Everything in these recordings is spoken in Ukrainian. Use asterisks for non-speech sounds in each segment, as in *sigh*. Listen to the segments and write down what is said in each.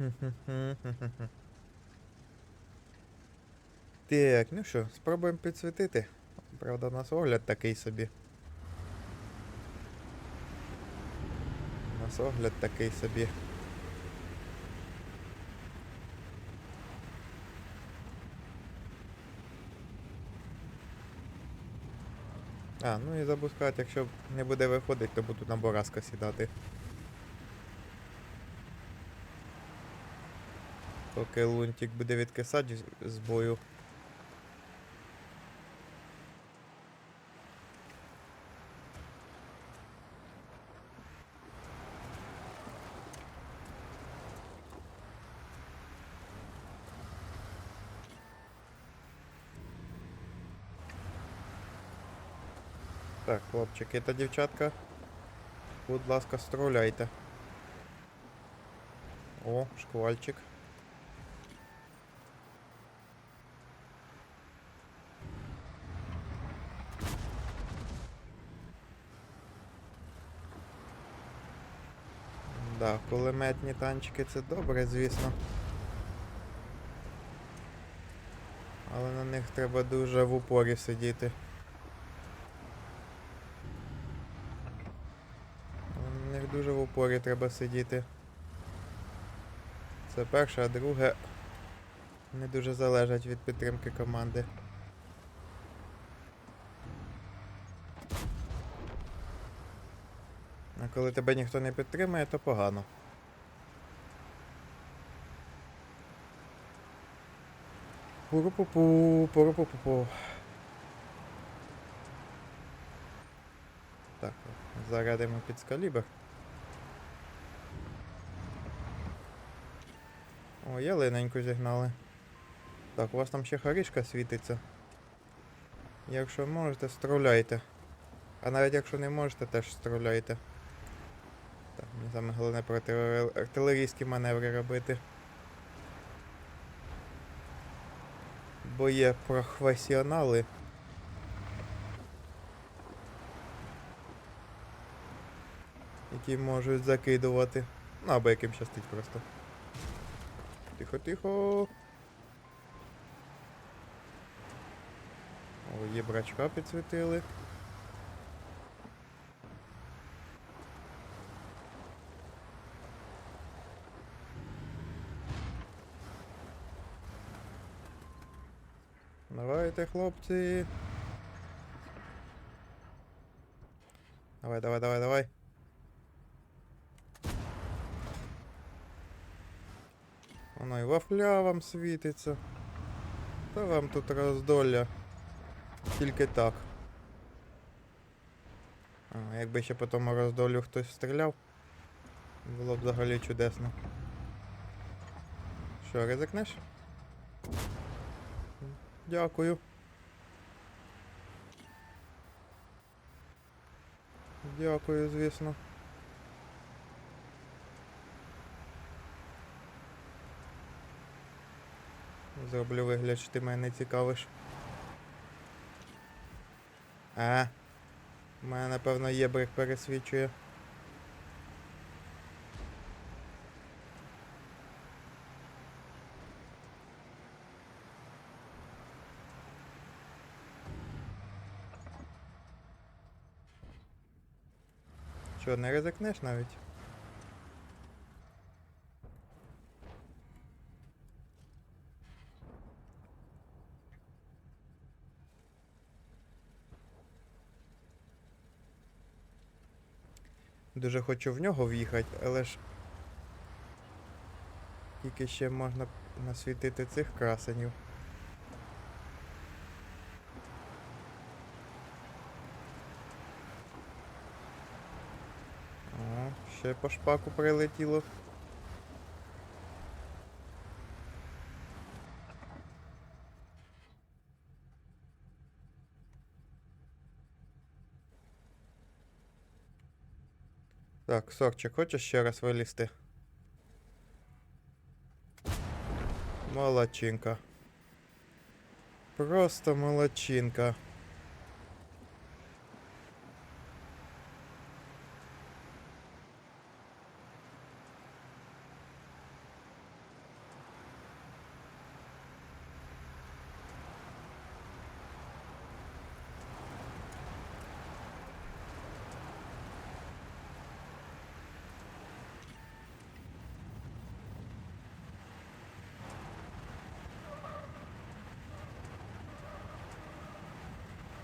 *laughs* Так, ну що, спробуємо підсвітити. Правда, у нас огляд такий собі. У нас огляд такий собі. А, ну і забув сказати, якщо не буде виходити, то буду на Бораска сідати. Поки лунтик буде відкисати з- бою. Так, хлопчики та дівчатка. Будь ласка, строляйте. О, шквальчик. Да, кулеметні танчики це добре, звісно. Але на них треба дуже в упорі сидіти. На них дуже в упорі треба сидіти. Це перше, а друге не дуже залежать від підтримки команди. А коли тебе ніхто не підтримує, то погано. Пуру-пу-пу, пуру-пу-пу-пу. Так, зарядимо під скалібр. О, ялиненьку зігнали. Так, у вас там ще харишка світиться. Якщо можете, строляйте. А навіть якщо не можете, теж строляйте. Саме головне проти артилерійські маневри робити. Бо є професіонали. Які можуть закидувати. Ну або яким щастить просто. Тихо, тихо. О, є брачка підсвітили. Давайте, хлопці. Давай, давай, давай, давай. Воно і вафля вам світиться. Та вам тут роздолля. Тільки так. А, якби ще по тому роздолю хтось стріляв, було б взагалі чудесно. Що, ризикнеш? Дякую. Дякую, звісно. Зроблю вигляд, що ти мене не цікавиш. А. У мене, напевно, є брик пересвічує. Що, не ризикнеш навіть? Дуже хочу в нього в'їхати, але ж тільки ще можна насвітити цих красенів. О, ще по шпаку прилетіло. Так, Сорчик, хочеш ще раз вилізти? Молодчинка. Просто молодчинка.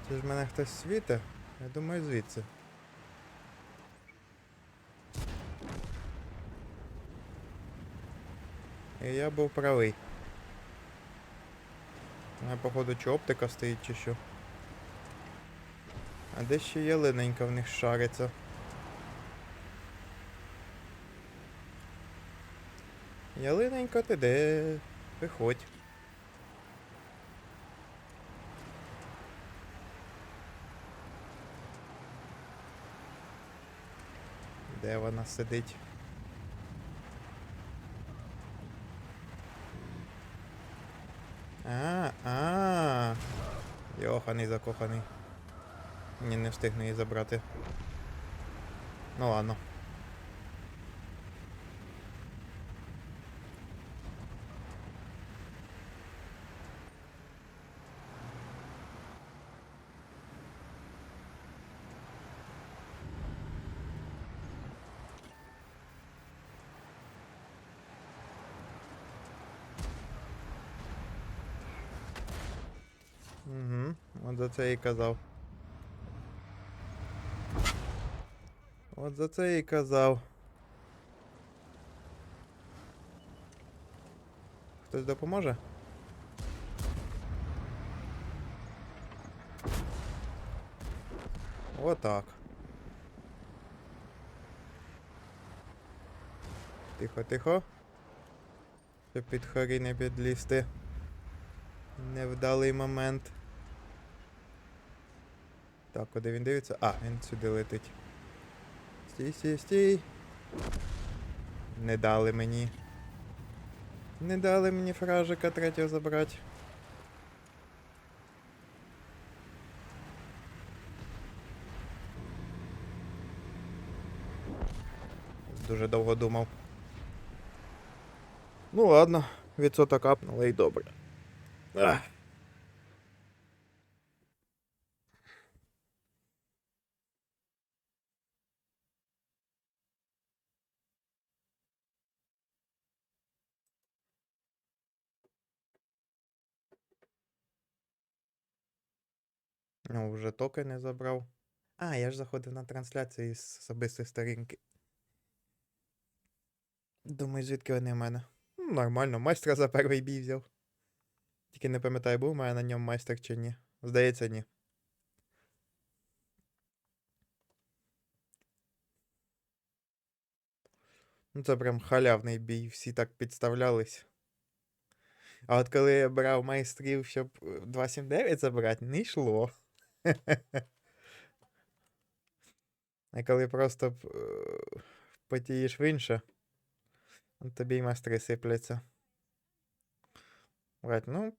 Це ж мене хтось світить? Я думаю, звідси. І я був правий. Мене, походу, чи оптика стоїть, чи що. А де ще ялиненька в них шариться? Ялиненька, ти де? Виходь. Де вона сидить? А, а. Йоханий закоханий. Ні, не встигну її забрати. Ну ладно. Угу, от за це і казав. От за це і казав. Хтось допоможе? Отак. Тихо, тихо. Щоб під хорі не підлізти. Невдалий момент. Так, куди він дивиться? А, він сюди летить. Стій, стій, стій. Не дали мені. Не дали мені фражика третього забрати. Дуже довго думав. Ну ладно, відсоток апнули і добре. Ах. Ну, вже токи забрав. А, я ж заходив на трансляцію із особистої сторінки. Думаю, звідки вони в мене? Нормально, майстра за перший бій взяв. Тільки не пам'ятаю, був мене на ньому майстер чи ні. Здається, ні. Ну, це прям халявний бій, всі так підставлялись. А от коли я брав майстрів, щоб е, 279 забрати, не йшло. А коли просто е, потієш в інше, тобі й майстри сипляться. Брать, ну,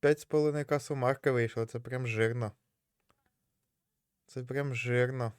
5,5 сумарка вийшло, це прям жирно. Це прям жирно.